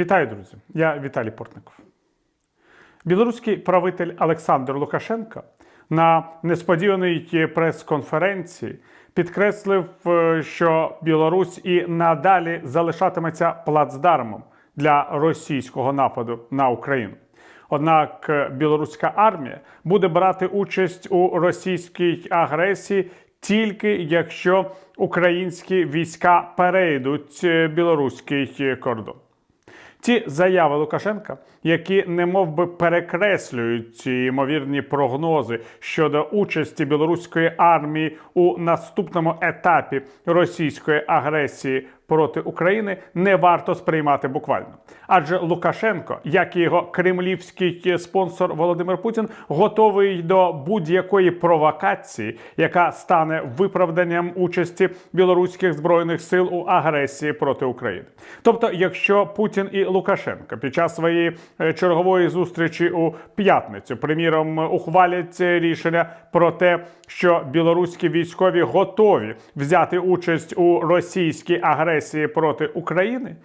Вітаю, друзі! Я Віталій Портников. Білоруський правитель Олександр Лукашенко на несподіваній прес-конференції підкреслив, е, що Білорусь і надалі залишатиметься плацдармом для російського нападу на Україну. Однак е, білоруська армія буде брати участь у російській агресії тільки якщо українські війська перейдуть е, білоруський кордон. Ті заяви Лукашенка, які немов би перекреслюють ці ймовірні прогнози щодо участі білоруської армії у наступному етапі російської агресії проти України, не варто сприймати буквально. Адже Лукашенко, як і його кремлівський спонсор Володимир Путін, готовий до будь-якої провокації, яка стане виправданням участі білоруських збройних сил у агресії проти України. Тобто, якщо Путін і Лукашенко під час своєї е, чергової зустрічі у п'ятницю, приміром, ухвалять рішення про те, що білоруські військові готові взяти участь у російській агресії проти України.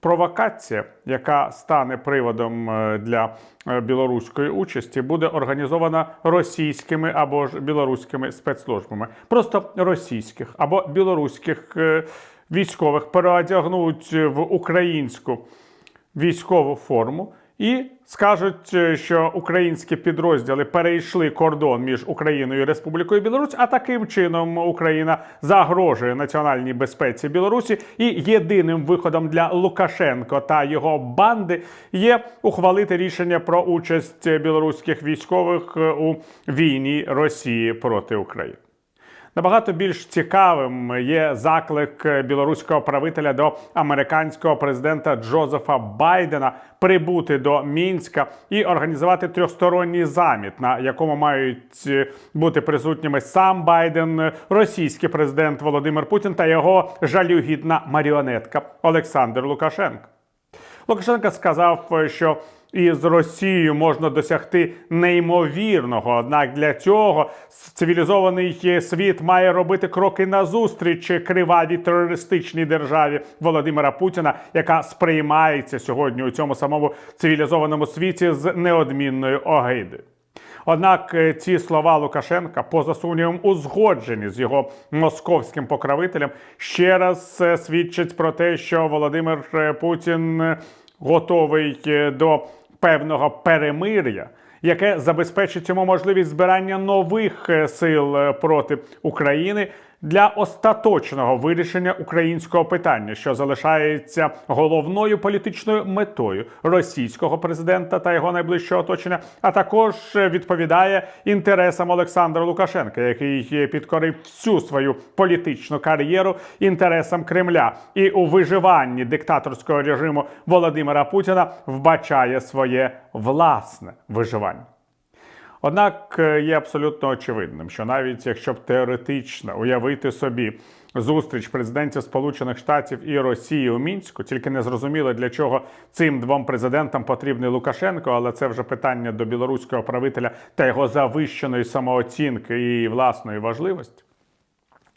Провокація, яка стане приводом е, для е, білоруської участі, буде організована російськими або ж білоруськими спецслужбами, просто російських або білоруських е, військових переодягнуть в українську військову форму і скажуть, е, що українські підрозділи перейшли кордон між Україною і Республікою Білорусь, а таким чином Україна загрожує національній безпеці Білорусі. І єдиним виходом для Лукашенко та його банди є ухвалити рішення про участь білоруських військових е, у війні Росії проти України. Набагато більш цікавим є заклик білоруського правителя до американського президента Джозефа Байдена прибути до Мінська і організувати трьохсторонній заміт, на якому мають е, бути присутніми сам Байден, російський президент Володимир Путін та його жалюгідна маріонетка Олександр Лукашенко. Лукашенко сказав, що із Росією можна досягти неймовірного. Однак для цього цивілізований світ має робити кроки назустріч кривавій терористичній державі Володимира Путіна, яка сприймається сьогодні у цьому самому цивілізованому світі з неодмінною огидою. Однак е, ці слова Лукашенка, поза сумнівом, узгоджені з його московським покровителем, ще раз е, свідчать про те, що Володимир е, Путін е, готовий е, до певного перемир'я, яке забезпечить йому можливість збирання нових е, сил е, проти України для остаточного вирішення українського питання, що залишається головною політичною метою російського президента та його найближчого оточення, а також відповідає інтересам Олександра Лукашенка, який підкорив всю свою політичну кар'єру інтересам Кремля і у виживанні диктаторського режиму Володимира Путіна вбачає своє власне виживання. Однак е, є абсолютно очевидним, що навіть якщо б теоретично уявити собі зустріч президентів Сполучених Штатів і Росії у мінську, тільки не зрозуміло для чого цим двом президентам потрібний Лукашенко, але це вже питання до білоруського правителя та його завищеної самооцінки і власної важливості.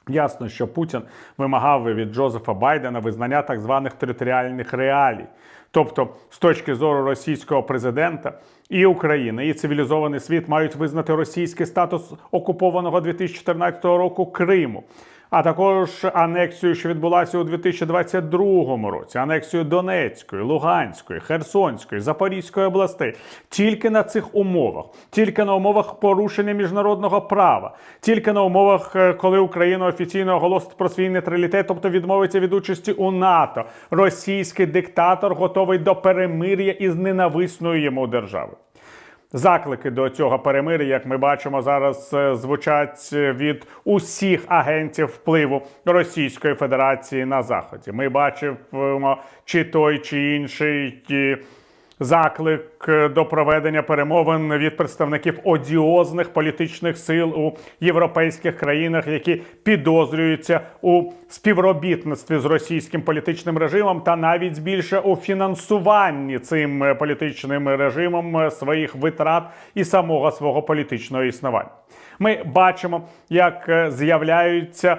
Ясно, що Путін вимагав від Джозефа Байдена визнання так званих територіальних реалій. Тобто, з точки зору російського президента, і Україна, і цивілізований світ мають визнати російський статус окупованого 2014 року Криму, а також анексію, що відбулася у 2022 році, анексію Донецької, Луганської, Херсонської, Запорізької областей. Тільки на цих умовах, тільки на умовах порушення міжнародного права, тільки на умовах, е, коли Україна офіційно оголосить про свій нейтралітет, тобто відмовиться від участі у НАТО, російський диктатор готовий до перемир'я із ненависною йому державою. Заклики до цього перемир'я, як ми бачимо, зараз е, звучать від усіх агентів впливу Російської Федерації на Заході. Ми бачимо чи той, чи інший е, заклик до проведення перемовин від представників одіозних політичних сил у європейських країнах, які підозрюються у співробітництві з російським політичним режимом, та навіть більше у фінансуванні цим політичним режимом своїх витрат і самого свого політичного існування. Ми бачимо, як е, з'являються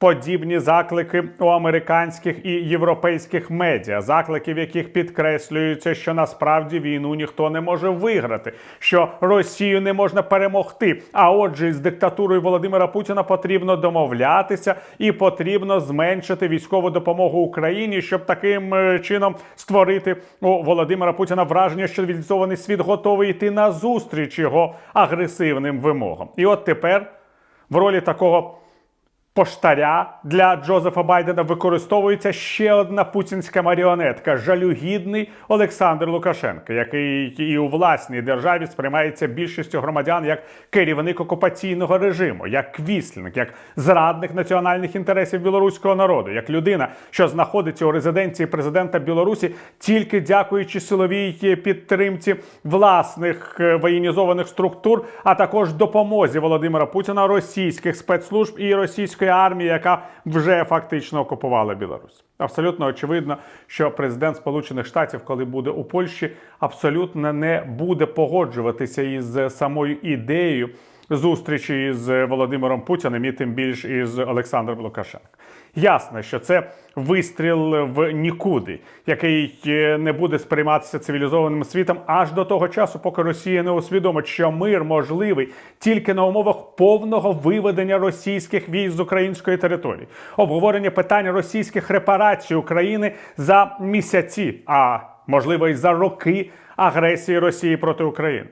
подібні заклики у американських і європейських медіа, заклики, в яких підкреслюється, що насправді війну ніхто не може виграти, що Росію не можна перемогти. А отже, із диктатурою Володимира Путіна потрібно домовлятися і потрібно зменшити військову допомогу Україні, щоб таким е, чином створити у Володимира Путіна враження, що цивілізований світ готовий йти на зустріч його агресивним вимогам. І от тепер в ролі такого поштаря для Джозефа Байдена використовується ще одна путінська маріонетка жалюгідний Олександр Лукашенко, який і у власній державі сприймається більшістю громадян як керівник окупаційного режиму, як квіслінг, як зрадник національних інтересів білоруського народу, як людина, що знаходиться у резиденції президента Білорусі тільки дякуючи силовій підтримці власних е, воєнізованих структур, а також допомозі Володимира Путіна російських спецслужб і російської армії, яка вже фактично окупувала Білорусь. Абсолютно очевидно, що президент Сполучених Штатів, коли буде у Польщі, абсолютно не буде погоджуватися із самою ідеєю зустрічі з Володимиром Путіним і тим більш із Олександром Лукашенком. Ясно, що це вистріл в нікуди, який е, не буде сприйматися цивілізованим світом аж до того часу, поки Росія не усвідомить, що мир можливий тільки на умовах повного виведення російських військ з української території, обговорення питання російських репарацій України за місяці, а можливо й за роки агресії Росії проти України.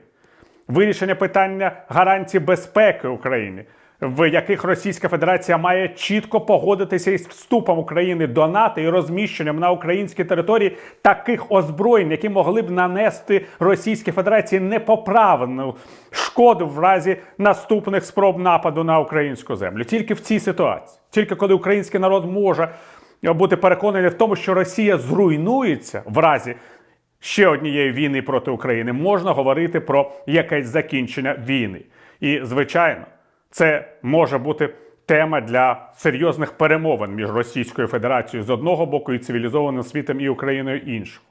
Вирішення питання гарантій безпеки України, в яких Російська Федерація має чітко погодитися із вступом України до НАТО і розміщенням на українській території таких озброєнь, які могли б нанести Російській Федерації непоправну шкоду в разі наступних спроб нападу на українську землю. Тільки в цій ситуації, тільки коли український народ може бути переконаний в тому, що Росія зруйнується в разі ще однієї війни проти України, можна говорити про якесь закінчення війни. І, звичайно, це може бути тема для серйозних перемовин між Російською Федерацією з одного боку і цивілізованим світом і Україною іншого.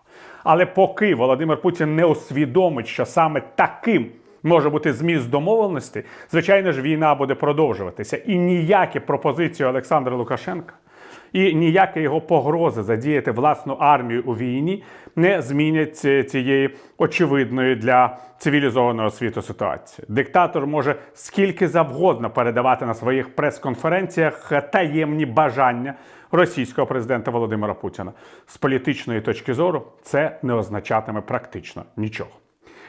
Але поки Володимир Путін не усвідомить, що саме таким може бути зміст домовленості, звичайно ж, війна буде продовжуватися. І ніякі пропозиції Олександра Лукашенка і ніякі його погрози задіяти власну армію у війні не змінять цієї очевидної для цивілізованого світу ситуації. Диктатор може скільки завгодно передавати на своїх прес-конференціях таємні бажання російського президента Володимира Путіна. З політичної точки зору це не означатиме практично нічого.